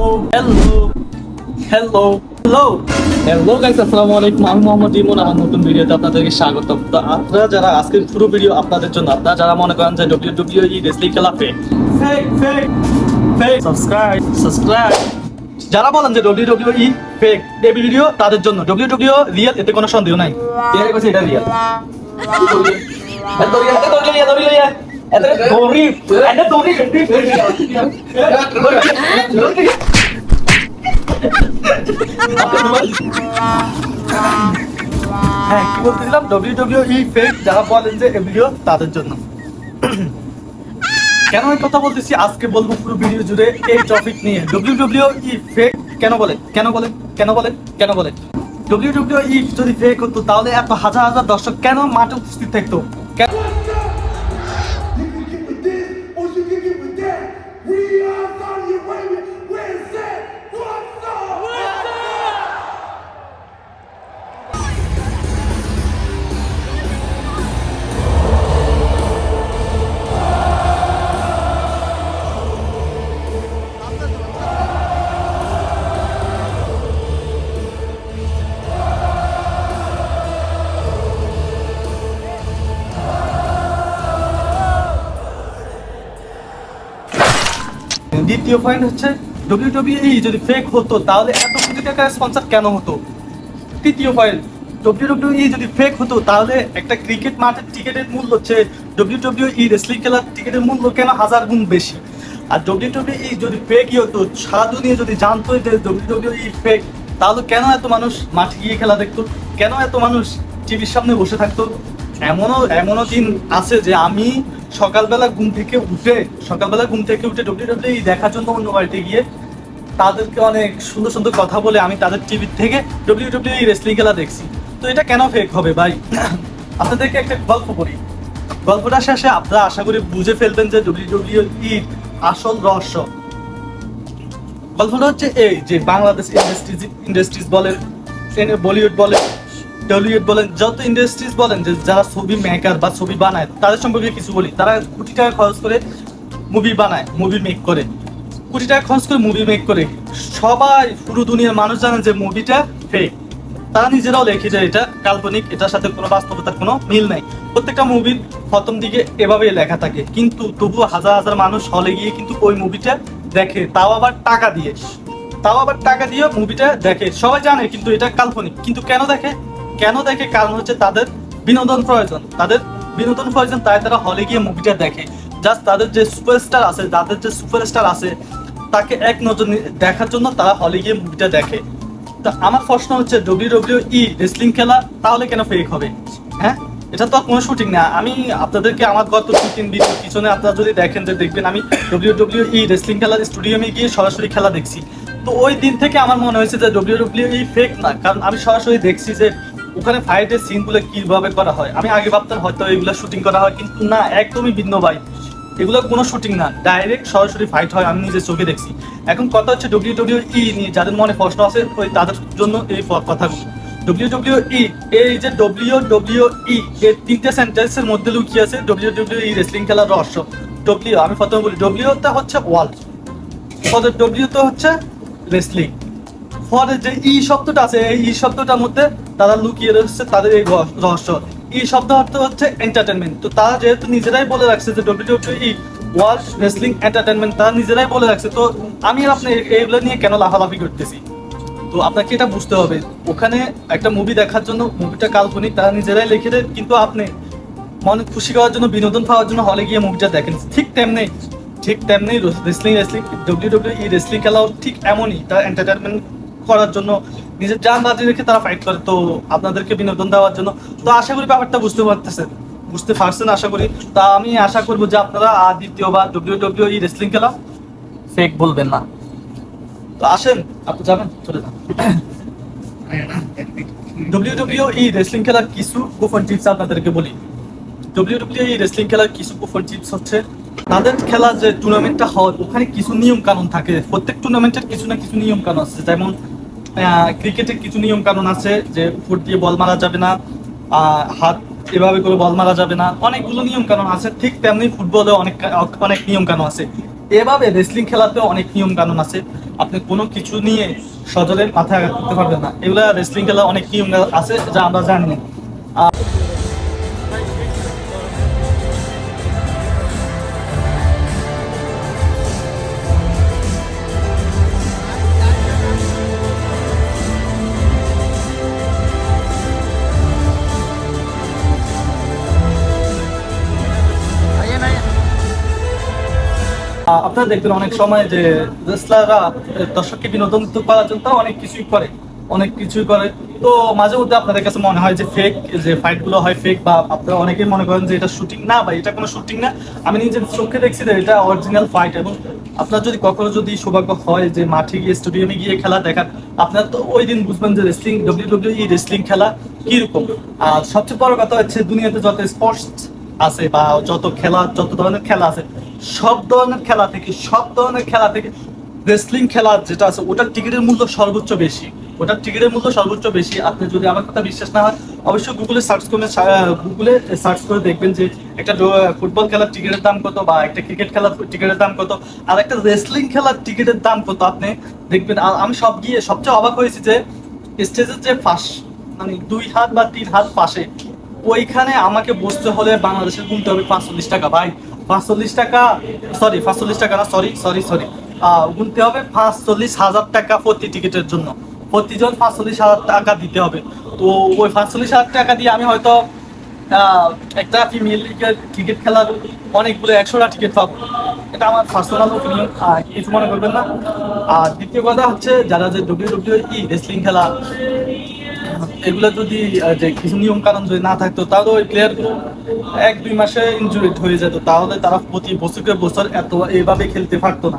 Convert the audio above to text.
Hello hello hello hello hello guys আসসালামু আলাইকুম আমি মোহাম্মদ ইমন আমার নতুন ভিডিওতে আপনাদেরকে স্বাগত তো আপনারা যারা আজকের পুরো ভিডিও আপনাদের জন্য আপনারা যারা মনে করেন যে ডব্লিউ ডব্লিউ ই রেসলিং খেলা fake fake fake fake subscribe subscribe যারা বলেন যে ডব্লিউ ডব্লিউ ই ফেক এই ভিডিও তাদের জন্য। ডব্লিউ ডব্লিউ রিয়েল এতে কোনো সন্দেহ নাই। এর কাছে এটা রিয়েল এত রিয়েল এত রিয়েল এত রিয়েল জন্য। কেন এই কথা বলতেছি? আজকে বলব পুরো ভিডিও জুড়ে এই টপিক নিয়ে। ডব্লিউ ডব্লিউ ই ফেক কেন বলে? কেন বলে? কেন বলে? কেন বলে? ডব্লিউ ডব্লিউ ই যদি ফেক হতো, তাহলে এত হাজার হাজার দর্শক কেন মাঠে উপস্থিত থাকতো? দ্বিতীয় পয়েন্ট হচ্ছে ডব্লিউ ডব্লিউ যদি ফেক হতো, তাহলে এত কোটি টাকার স্পন্সর কেন হতো? তৃতীয় পয়েন্ট ডব্লিউ ডব্লিউ যদি ফেক হতো, তাহলে একটা ক্রিকেট মাঠের টিকিটের মূল্য হচ্ছে ডব্লিউ ডব্লিউ ই রেসলিং খেলার টিকিটের মূল্য কেন হাজার গুণ বেশি? আর ডব্লিউ ডব্লিউ যদি ফেকই হতো, সারা দুনিয়া যদি জানতো যে ডব্লিউ ডব্লিউ ই ফেক তাহলে কেন এত মানুষ মাঠে গিয়ে খেলা দেখতো? কেন এত মানুষ টিভির সামনে বসে থাকতো? এমনও এমনও দিন আছে যে আমি সকালবেলা ঘুম থেকে উঠে, সকালবেলা ঘুম থেকে উঠে ডব্লিউ ডব্লিউ দেখার জন্য অন্য বাড়িতে গিয়ে তাদেরকে অনেক সুন্দর সুন্দর কথা বলে আমি তাদের টিভি থেকে ডব্লিউ ডব্লিউ রেসলিং খেলা দেখছি। তো এটা কেন ফেক হবে ভাই? আপনাদেরকে একটা গল্প করি গল্পটা শেষে আপনারা আশা করি বুঝে ফেলবেন যে ডব্লিউ ডব্লিউ আসল রহস্য। গল্পটা হচ্ছে এই যে বাংলাদেশ ইন্ডাস্ট্রিজ ইন্ডাস্ট্রিজ বলেন, বলিউড বলেন টলিউড বলেন, যত ইন্ডাস্ট্রিজ বলেন যে যারা ছবি মেকার বা ছবি বানায়, তাদের সম্পর্কে কিছু বলি। তারা কোটি টাকা খরচ করে মুভি বানায় মুভি মেক করে। কোটি টাকা খরচ করে মুভি মেক করে। সবাই, পুরো দুনিয়ার মানুষ জানেন যে মুভিটা ফেক তারা নিজেরাও লেখে যে এটা কাল্পনিক, এটার সাথে কোনো বাস্তবতার কোনো মিল নাই। প্রত্যেকটা মুভির প্রথম দিকে এভাবেই লেখা থাকে। কিন্তু তবুও হাজার হাজার মানুষ হলে গিয়ে কিন্তু ওই মুভিটা দেখে। তাও আবার টাকা দিয়ে। তাও আবার টাকা দিয়ে মুভিটা দেখে। সবাই জানে কিন্তু এটা কাল্পনিক। কিন্তু কেন দেখে? কেন দেখে? কারণ হচ্ছে তাদের বিনোদন প্রয়োজন। তাদের বিনোদন প্রয়োজন, তাই তারা হলে গিয়ে মুভিটা দেখে। জাস্ট তাদের যে সুপারস্টার আছে, তাদের যে সুপারস্টার আছে, তাকে এক নজর দেখার জন্য তারা হলে গিয়ে মুভিটা দেখে। তা আমার প্রশ্ন হচ্ছে ডব্লিউ ডব্লিউ ই রেসলিং খেলা তাহলে কেন ফেক হবে? হ্যাঁ? এটা তো কোনো শুটিং না। আমি আপনাদেরকে আমার গত দু, তিন পিছনে আপনারা যদি দেখেন, যে দেখবেন আমি ডব্লিউ ডব্লিউ ই রেসলিং খেলার স্টুডিয়ামে গিয়ে সরাসরি খেলা দেখছি। তো ওই দিন থেকে আমার মনে হয়েছে যে ডব্লিউ ডব্লিউ ই ফেক না। কারণ আমি সরাসরি দেখছি যে ওখানে ফাইটের সিনগুলো কীভাবে করা হয়? আমি আগে ভাবতাম হয়তো এগুলো শুটিং করা হয়, কিন্তু না, একদমই ভিন্ন ভাই এগুলো কোনো শুটিং না ডাইরেক্ট সরাসরি ফাইট হয়, আমি নিজে চোখে দেখছি। এখন কথা হচ্ছে ডব্লিউ ডব্লিউ ই নিয়ে, যাদের মনে প্রশ্ন আছে, ওই তাদের জন্য এই কথাগুলো। ডব্লিউ ডব্লিউ ই এই যে ডব্লিউ ডব্লিউ ই এর তিনটে সেন্টেন্সের মধ্যে লুকিয়ে আছে ডব্লিউ ডব্লিউ ই রেসলিং খেলার রহস্য। ডব্লিউ আমি প্রথমে বলি ডব্লিউ তে হচ্ছে ওয়ার্ল্ড ডব্লিউ তো হচ্ছে রেসলিং ফরের যে ই শব্দটা আছে, এই ই শব্দটার মধ্যে তারা লুকিয়ে রয়েছে তাদের এই রহস্য। ই শব্দ অর্থ হচ্ছে এন্টারটেনমেন্ট তো তারা যেহেতু নিজেরাই বলে রাখছে যে W E world wrestling entertainment তারা নিজেরাই বলে রাখছে, তো আমি আপনি এইগুলো নিয়ে কেন লাফালাফি করতেছি? তো আপনাকে এটা বুঝতে হবে, ওখানে একটা মুভি দেখার জন্য মুভিটা কাল্পনিক, তারা নিজেরাই লিখে দেন কিন্তু আপনি মনে খুশি করার জন্য, বিনোদন পাওয়ার জন্য হলে গিয়ে মুভিটা দেখেন। ঠিক তেমনি ঠিক তেমনি wrestling wrestling W W E wrestling খেলাও ঠিক এমনই, তারা এন্টারটেনমেন্ট করার জন্য, নিজের জান বাজি রেখে তারা ফাইট করে। তো আপনাদেরকে বিনোদন দেওয়ার জন্য। তো আশা করি ব্যাপারটা বুঝতে পারতেছেন। বুঝতে পারছেন আশা করি। তা আমি আশা করব যে আপনারা আর দ্বিতীয়বার ডব্লিউ ডব্লিউ ই রেসলিং খেলা ফেক বলবেন না। তো আসেন, আপনি যাবেন, চলে যান। ডব্লিউ ডব্লিউ ই রেসলিং খেলার কিছু গোপন টিপস আপনাদেরকে বলি। ডব্লিউ ডব্লিউ ই রেসলিং খেলার কিছু গোপন টিপস হচ্ছে, তাদের খেলা যে টুর্নামেন্টটা হয়, ওখানে কিছু নিয়ম কানুন থাকে। প্রত্যেক টুর্নামেন্টের কিছু না কিছু নিয়ম কানুন আছে। যেমন ক্রিকেটের কিছু নিয়ম কানুন আছে যে ফুট দিয়ে বল মারা যাবে না হাত এভাবে করে বল মারা যাবে না। অনেকগুলো নিয়ম কানুন আছে, ঠিক তেমনি ফুটবলে অনেক অনেক নিয়ম কানুন আছে। এভাবে রেসলিং খেলাতেও অনেক নিয়ম কানুন আছে। আপনি কোনো কিছু নিয়ে সজলে মাথায় আঘাত করতে পারবেন না। এগুলো রেসলিং খেলা অনেক নিয়ম আছে যা আমরা জানি আপনারা দেখবেন অনেক সময় যে রেসলাররা দর্শককে বিনোদন করার জন্য অনেক কিছুই করে, অনেক কিছুই করে। তো মাঝে মধ্যে আপনাদের কাছে মনে হয় যে ফেক যে ফাইটগুলো হয় ফেক বা আপনারা অনেকেই মনে করেন যে এটা শুটিং না, বা এটা কোনো শুটিং না। আমি নিজের চোখে দেখছি যে এটা অরিজিনাল ফাইট এবং আপনার যদি কখনো যদি সৌভাগ্য হয় যে মাঠে গিয়ে স্টেডিয়ামে গিয়ে খেলা দেখার, আপনার তো ওই দিন বুঝবেন যে রেসলিং ডব্লিউ ডব্লিউ রেসলিং খেলা কীরকম। আর সবচেয়ে বড় কথা হচ্ছে দুনিয়াতে যত স্পোর্টস আছে বা যত খেলা, যত ধরনের খেলা আছে সব ধরনের খেলা থেকে, সব ধরনের খেলা থেকে রেসলিং খেলা যেটা আছে, ওটার টিকিটের মূল্য সর্বোচ্চ বেশি। ওটার টিকিটের মূল্য সর্বোচ্চ বেশি। আপনি যদি আমার কথা বিশ্বাস না হয়, অবশ্যই গুগলে সার্চ করে গুগলে সার্চ করে দেখবেন যে একটা ফুটবল খেলার টিকিটের দাম কত বা একটা ক্রিকেট খেলার টিকিটের দাম কত। আর একটা রেসলিং খেলার টিকিটের দাম কত? আপনি দেখবেন আর আমি সব গিয়ে সবচেয়ে অবাক হয়েছি যে স্টেজের যে ফাঁস মানে দুই হাত বা তিন হাত পাশে, ওইখানে আমাকে বসতে হলে বাংলাদেশের গুনতে হবে পাঁচচল্লিশ টাকা। ভাই পাঁচচল্লিশ টাকা সরি পাঁচচল্লিশ টাকা না সরি সরি সরি গুনতে হবে পাঁচচল্লিশ হাজার টাকা প্রতি টিকিটের জন্য। প্রতিজন পাঁচচল্লিশ হাজার টাকা দিতে হবে। তো ওই পাঁচচল্লিশ হাজার টাকা দিয়ে আমি হয়তো একটা ফিমেল ক্রিকেট খেলার অনেকগুলো একশোটা টিকিট পাবো। এটা আমার পার্সোনাল ওপিনিয়ন কিছু মনে করবেন না। আর দ্বিতীয় কথা হচ্ছে, যারা যে ডব্লিউ ডব্লিউ রেসলিং খেলা এগুলো যদি যে কিছু নিয়ম কানুন যদি না থাকতো, তাহলে ওই প্লেয়ার এক দুই মাসে ইনজুরিড হয়ে যেত। তাহলে তারা প্রতি বছরকে বছর এত এভাবে খেলতে পারতো না।